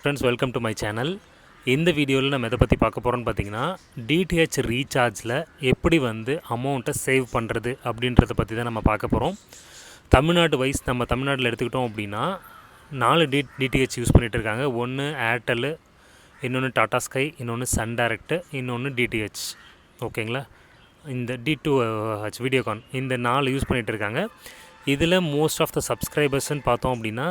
Friends welcome to my channel இந்த வீடியோவில் நம்ம எதை பற்றி பார்க்க போகிறோம்னு பார்த்தீங்கன்னா டிடிஹெச் ரீசார்ஜில் எப்படி வந்து அமௌண்ட்டை சேவ் பண்ணுறது அப்படின்றத பற்றி தான் நம்ம பார்க்க போகிறோம் தமிழ்நாடு வைஸ் நம்ம தமிழ்நாட்டில் எடுத்துக்கிட்டோம் அப்படின்னா நாலு டி டிடிஹெச் யூஸ் பண்ணிகிட்டு இருக்காங்க. ஒன்று ஏர்டெல்லு இன்னொன்று டாடா ஸ்கை இன்னொன்று சன் டைரக்ட்டு இன்னொன்று டிடிஹெச் ஓகேங்களா இந்த டி டூ ஹச் வீடியோகான் இந்த நாலு யூஸ் பண்ணிகிட்டு இருக்காங்க. இதில் மோஸ்ட் ஆஃப் த சப்ஸ்கிரைபர்ஸ்ன்னு பார்த்தோம் அப்படின்னா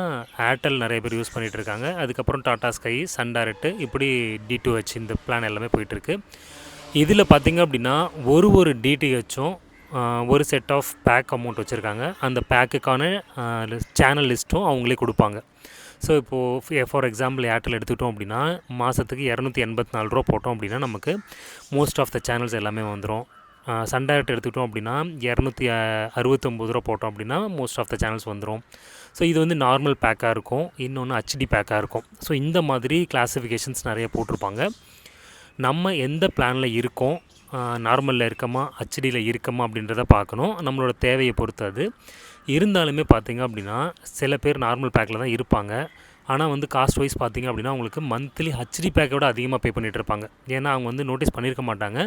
ஏர்டெல் நிறைய பேர் யூஸ் பண்ணிகிட்டு இருக்காங்க அதுக்கப்புறம் டாடா ஸ்கை சன் டைரக்ட்டு இப்படி டி டூ ஹெச் இந்த பிளான் எல்லாமே போயிட்டுருக்கு இதில் பார்த்திங்க அப்படின்னா ஒரு ஒரு டிடிஹெச்சும் ஒரு செட் ஆஃப் பேக் அமௌண்ட் வச்சுருக்காங்க. அந்த பேக்குக்கான சேனல் லிஸ்ட்டும் அவங்களே கொடுப்பாங்க. ஸோ இப்போது ஃபார் எக்ஸாம்பிள் ஏர்டெல் எடுத்துக்கிட்டோம் அப்படின்னா மாதத்துக்கு இரநூத்தி எண்பத்தி நாலு ரூபா போட்டோம் அப்படின்னா நமக்கு மோஸ்ட் ஆஃப் த சேனல்ஸ் எல்லாமே வந்துடும் சன் டைரக்ட் எடுத்துக்கிட்டோம் அப்படின்னா இரநூத்தி அறுபத்தொம்பது ரூபா போட்டோம் அப்படின்னா மோஸ்ட் ஆஃப் த சேனல்ஸ் வந்துடும் ஸோ இது வந்து நார்மல் பேக்காக இருக்கும். இன்னொன்று ஹச்டி பேக்காக இருக்கும். ஸோ இந்த மாதிரி கிளாஸிஃபிகேஷன்ஸ் நிறைய போட்டிருப்பாங்க. நம்ம எந்த பிளானில் இருக்கோம்? நார்மலில் இருக்கமா? ஹச்டியில் இருக்கமா அப்படின்றத பார்க்கணும். நம்மளோட தேவையை பொறுத்து அது. இருந்தாலுமே பார்த்திங்க அப்படின்னா சில பேர் நார்மல் பேக்கில் தான் இருப்பாங்க. ஆனால் வந்து காஸ்ட் வைஸ் பார்த்திங்க அப்படின்னா அவங்களுக்கு மந்த்லி ஹச்டி பேக்கை விட அதிகமாக பே பண்ணிகிட்டு இருப்பாங்க. ஏன்னா அவங்க வந்து நோட்டீஸ் பண்ணியிருக்க மாட்டாங்க.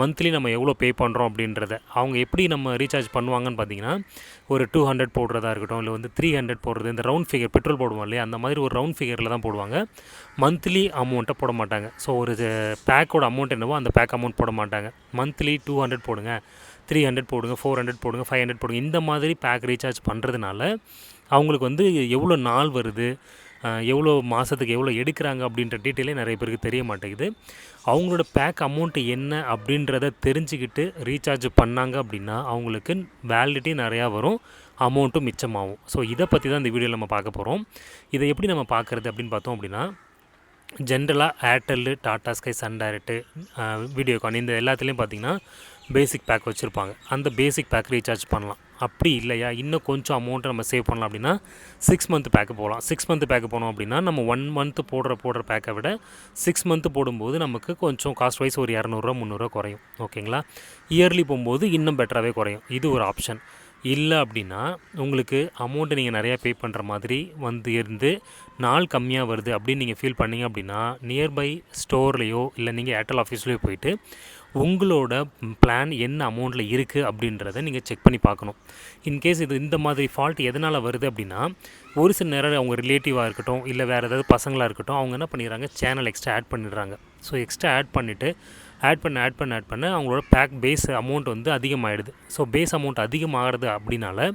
மந்த்லி நம்ம எவ்வளோ பே பண்ணுறோம் அப்படின்றத. அவங்க எப்படி நம்ம ரீசார்ஜ் பண்ணுவாங்கன்னு பார்த்தீங்கன்னா ஒரு டூ ஹண்ட்ரட் போடுறதா இருக்கட்டும் இல்லை வந்து த்ரீ ஹண்ட்ரட் போடுறது இந்த ரவுண்ட் ஃபிகர் பெட்ரோல் போடுவோம் இல்லையா அந்த மாதிரி ஒரு ரவுண்ட் ஃபிகரில் தான் போடுவாங்க. மந்த்லி அமௌண்ட்டை போட மாட்டாங்க. ஸோ ஒரு பேக்கோட அமௌண்ட் என்னவோ அந்த பேக் அமௌண்ட் போட மாட்டாங்க. மந்த்லி டூ ஹண்ட்ரட் போடுங்க. த்ரீ ஹண்ட்ரட் போடுங்க ஃபோர் ஹண்ட்ரட் போடுங்க ஃபைவ் ஹண்ட்ரட் போடுங்க. இந்த மாதிரி பேக் ரீசார்ஜ் பண்ணுறதுனால அவங்களுக்கு வந்து எவ்வளோ நாள் வருது எவ்வளோ மாதத்துக்கு எவ்வளோ எடுக்கிறாங்க அப்படின்ற டீட்டெயிலே நிறைய பேருக்கு தெரிய மாட்டேங்குது. அவங்களோட பேக் அமௌண்ட்டு என்ன அப்படின்றத தெரிஞ்சுக்கிட்டு ரீசார்ஜ் பண்ணாங்க அப்படின்னா அவங்களுக்கு வேலிடிட்டி நிறையா வரும் அமௌண்ட்டும் மிச்சமாகும். ஸோ இதை பற்றி தான் இந்த வீடியோவில் நம்ம பார்க்க போகிறோம் இதை எப்படி நம்ம பார்க்குறது அப்படின்னு பார்த்தோம் அப்படின்னா ஜென்ரலாக Airtel Tata Sky Sun Direct Videocon இந்த எல்லாத்துலேயும் பார்த்திங்கன்னா பேசிக் பேக் வச்சுருப்பாங்க. அந்த பேசிக் பேக் ரீசார்ஜ் பண்ணலாம். அப்படி இல்லையா? இன்னும் கொஞ்சம் அமௌண்ட்டை நம்ம சேவ் பண்ணலாம் அப்படின்னா சிக்ஸ் மந்த் பேக்கு போகலாம். சிக்ஸ் மந்த் பேக்கு போனோம் அப்படின்னா நம்ம ஒன் மந்த்து போடுற போடுற பேக்கை விட சிக்ஸ் மந்த்து போடும்போது நமக்கு கொஞ்சம் காஸ்ட் வைஸ் ஒரு இரநூறுவா முந்நூறுரூவா குறையும். ஓகேங்களா? இயர்லி போகும்போது இன்னும் பெட்டராகவே குறையும். இது ஒரு ஆப்ஷன் இல்லை அப்படின்னா உங்களுக்கு அமௌண்ட்டு நீங்கள் நிறையா பே பண்ணுற மாதிரி வந்து இருந்து நாள் கம்மியாக வருது அப்படின்னு நீங்கள் ஃபீல் பண்ணிங்க அப்படின்னா நியர்பை ஸ்டோர்லேயோ இல்லை நீங்கள் ஏர்டெல் ஆஃபீஸ்லேயோ போயிட்டு உங்களோட பிளான் என்ன அமௌண்ட்டில் இருக்குது அப்படின்றத நீங்கள் செக் பண்ணி பார்க்கணும். இன்கேஸ் இது இந்த மாதிரி ஃபால்ட் எதனால் வருது அப்படின்னா ஒரு சில நேரம் அவங்க ரிலேட்டிவாக இருக்கட்டும் இல்லை வேறு ஏதாவது பசங்களாக இருக்கட்டும் அவங்க என்ன பண்ணிடுறாங்க? சேனல் எக்ஸ்ட்ரா ஆட் பண்ணிடுறாங்க. ஸோ எக்ஸ்ட்ரா ஆட் பண்ணிவிட்டு ஆட் பண்ண ஆட் பண்ண ஆட் பண்ண. அவங்களோட பேக் பேஸ் அமௌண்ட் வந்து அதிகமாகிடுது ஸோ பேஸ் அமௌண்ட் அதிகமாகிறது அப்படின்னால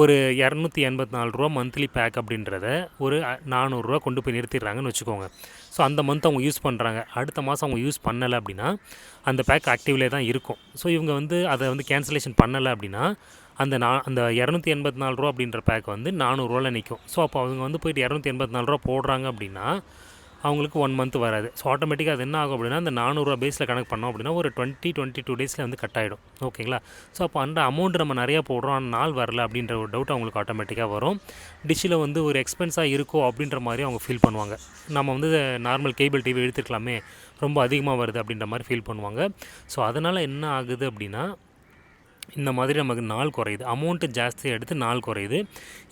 ஒரு இரநூத்தி எண்பத்தி நாலு ரூபா மந்த்லி பேக் அப்படின்றத ஒரு நானூறுரூவா கொண்டு போய் நிறுத்திடுறாங்கன்னு வச்சுக்கோங்க. ஸோ அந்த மந்த் அவங்க யூஸ் பண்ணுறாங்க அடுத்த மாதம் அவங்க யூஸ் பண்ணலை அப்படின்னா அந்த பேக் ஆக்டிவ்லேயே தான் இருக்கும். ஸோ இவங்க வந்து அதை வந்து கேன்சலேஷன் பண்ணலை அப்படின்னா அந்த நான் அந்த இரநூத்தி எண்பத்தி நாலு ரூபா அப்படின்ற பேக் வந்து நானூறுரூவாவில் நிற்கும் ஸோ அப்போ அவங்க வந்து போயிட்டு இரநூத்தி எண்பத்தி நாலு ரூபா போடுறாங்க அப்படின்னா அவங்களுக்கு ஒன் மந்த் வராது. ஸோ ஆட்டோமேட்டிக்காக அது என்ன ஆகும் அப்படின்னா அந்த நானூறுரூவா பேஸில் கணக்கு பண்ணோம் அப்படின்னா ஒரு டுவெண்ட்டி டுவெண்ட்டி டூ டேஸில் வந்து கட் ஆகிடும் ஓகேங்களா ஸோ அப்போ அந்த அமௌண்ட் நம்ம நிறையா போடுறோம். ஆனால் நாள் வரல அப்படின்ற ஒரு டவுட் அவங்களுக்கு ஆட்டோமேட்டிக்காக வரும். டிஷ்ஷில் வந்து ஒரு எக்ஸ்பென்ஸாக இருக்கோ அப்படின்ற மாதிரி அவங்க ஃபீல் பண்ணுவாங்க. நம்ம வந்து நார்மல் கேபிள் டிவி எடுத்துருக்கலாமே ரொம்ப அதிகமாக வருது அப்படின்ற மாதிரி ஃபீல் பண்ணுவாங்க. ஸோ அதனால் என்ன ஆகுது அப்படின்னா இந்த மாதிரி நமக்கு நாள் குறையுது. அமௌண்ட்டு ஜாஸ்தியாக எடுத்து நாள் குறையுது.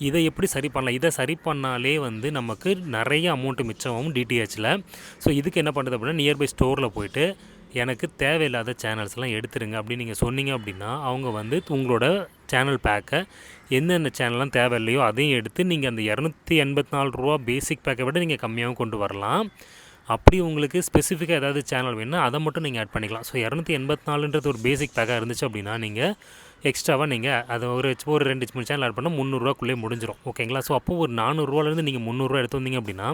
இதை எப்படி சரி பண்ணலாம்? இதை சரி பண்ணாலே வந்து நமக்கு நிறைய அமௌண்ட்டு மிச்சமாகும் டிடிஹெச்சில் ஸோ இதுக்கு என்ன பண்ணுறது அப்படின்னா நியர்பை ஸ்டோரில் போயிட்டு எனக்கு தேவையில்லாத சேனல்ஸ்லாம் எடுத்துருங்க அப்படின்னு நீங்கள் சொன்னீங்க அப்படின்னா அவங்க வந்து உங்களோட சேனல் பேக்கை எந்தெந்த சேனல்லாம் தேவையில்லையோ அதையும் எடுத்து நீங்கள் அந்த இரநூத்தி எண்பத்தி நாலு ரூபா பேசிக் பேக்கை விட நீங்கள் கம்மியாகவும் கொண்டு வரலாம். அப்படி உங்களுக்கு ஸ்பெசிஃபிக்காக ஏதாவது சேனல் வேணும்னா அதை மட்டும் நீங்கள் ஆட் பண்ணிக்கலாம். ஸோ இரநூத்தி எண்பத்தி நாலுன்றது ஒரு பேசிக் பேக்காக இருந்துச்சு அப்படின்னா நீங்கள் எக்ஸ்ட்ராவாக நீங்கள் அதை ஒரு ஒரு ரெண்டு மூணு சேனல் ஆட் பண்ணால் முந்நூறுரூவாக்குள்ளே முடிஞ்சிடும் ஓகேங்களா ஸோ அப்போ ஒரு நானூறுரூவாலேருந்து நீங்கள் முந்நூறுரூவா எடுத்து வந்தீங்க அப்படின்னா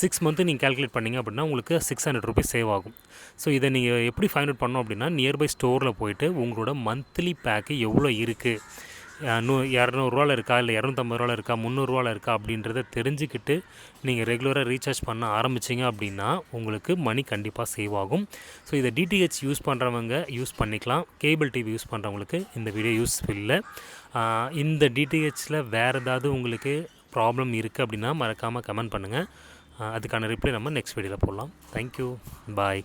சிக்ஸ் மந்த்து நீங்கள் கேல்குலேட் பண்ணிங்க அப்படின்னா உங்களுக்கு சிக்ஸ் ஹண்ட்ரட் ருபீஸ் சேவ் ஆகும். ஸோ இதை நீங்கள் எப்படி ஃபைண்ட் அவுட் பண்ணோம் அப்படின்னா நியர்பை ஸ்டோரில் போயிட்டு உங்களோட மந்த்லி பேக்கு எவ்வளோ இருக்குது நூ இரநூறுவாவில் இருக்கா இல்லை இரநூத்தம்பது ரூபாவில் இருக்கா முந்நூறுரூவாவில் இருக்கா அப்படின்றத தெரிஞ்சுக்கிட்டு நீங்கள் ரெகுலராக ரீசார்ஜ் பண்ண ஆரம்பிச்சிங்க அப்படின்னா உங்களுக்கு மணி கண்டிப்பாக சேவ் ஆகும். ஸோ இதை டிடிஹெச் யூஸ் பண்ணுறவங்க யூஸ் பண்ணிக்கலாம். கேபிள் டிவி யூஸ் பண்ணுறவங்களுக்கு இந்த வீடியோ யூஸ் இல்லை. இந்த டிடிஹெச்சில் வேறு ஏதாவது உங்களுக்கு ப்ராப்ளம் இருக்குது அப்படின்னா மறக்காமல் கமெண்ட் பண்ணுங்கள் அதுக்கான ரிப்ளை நம்ம நெக்ஸ்ட் வீடியோவில் போடலாம். Thank you bye